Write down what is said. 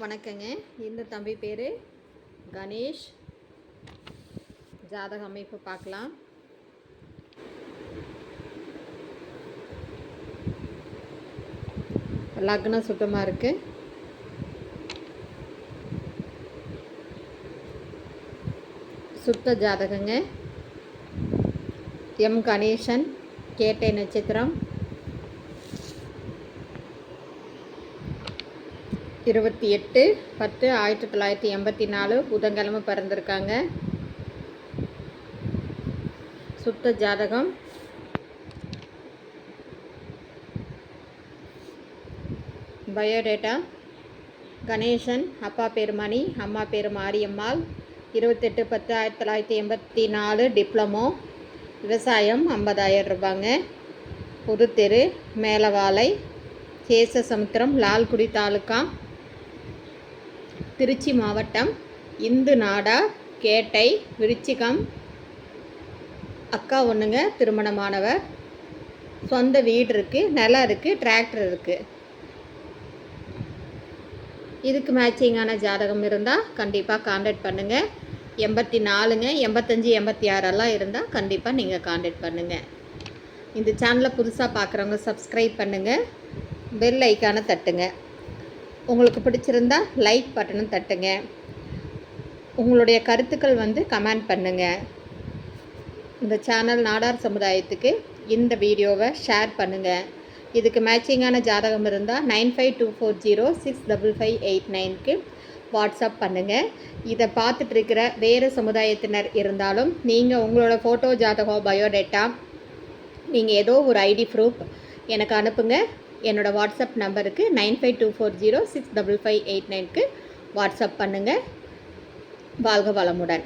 வணக்கங்க. இந்த தம்பி பேர் கணேஷ். ஜாதக அமைப்பு பார்க்கலாம். லக்னம் சுத்தமாக இருக்குது சுத்த ஜாதகங்க. எம் கணேசன் கேட்டை நட்சத்திரம். இருபத்தி எட்டு பத்து ஆயிரத்தி தொள்ளாயிரத்தி எண்பத்தி நாலு புதன்கிழமை பிறந்திருக்காங்க. சுத்த ஜாதகம். பயோடேட்டா கணேசன் அப்பா பேர் மணி அம்மா பேர் மாரியம்மாள். இருபத்தெட்டு பத்து ஆயிரத்தி தொள்ளாயிரத்தி எண்பத்தி நாலு டிப்ளமோ. விவசாயம் ஐம்பதாயிரம் ரூபாங்க. புதுத்தெரு மேலவாலை கேசசமுத்திரம் லால்குடி தாலுக்கா திருச்சி மாவட்டம் இந்து நாடா கேட்டை விருச்சிகம். அக்கா ஒன்றுங்க திருமணமானவர். சொந்த வீடு இருக்குது நிலம் இருக்குது டிராக்டர் இருக்குது இதுக்கு மேட்சிங்கான ஜாதகம் இருந்தால் கண்டிப்பாக காண்டாக்ட் பண்ணுங்கள் எண்பத்தி நாலுங்க எண்பத்தஞ்சு எண்பத்தி ஆறெல்லாம் இருந்தால் கண்டிப்பாக நீங்கள் காண்டாக்ட் பண்ணுங்கள் இந்த சேனலை புதுசாக பார்க்குறவங்க சப்ஸ்கிரைப் பண்ணுங்கள் பெல் ஐக்கானை தட்டுங்க. உங்களுக்கு பிடிச்சிருந்தா லைக் பட்டனும் தட்டுங்க. உங்களுடைய கருத்துக்கள் வந்து கமெண்ட் பண்ணுங்கள் இந்த சேனல் நாடார் சமுதாயத்துக்கு இந்த வீடியோவை ஷேர் பண்ணுங்கள் இதுக்கு மேட்சிங்கான ஜாதகம் இருந்தால் nine five two four zero six double five eight நைனுக்கு வாட்ஸ்அப் பண்ணுங்கள் இதை பார்த்துட்ருக்கிற வேறு சமுதாயத்தினர் இருந்தாலும் நீங்கள் உங்களோட ஃபோட்டோ ஜாதகம் பயோடேட்டா நீங்கள் ஏதோ ஒரு ஐடி ப்ரூஃப் எனக்கு அனுப்புங்க. என்னோடய வாட்ஸ்அப் நம்பருக்கு nine five two four zero six double five eight நைனுக்கு வாட்ஸ்அப் பண்ணுங்கள் வாழ்க வளமுடன்.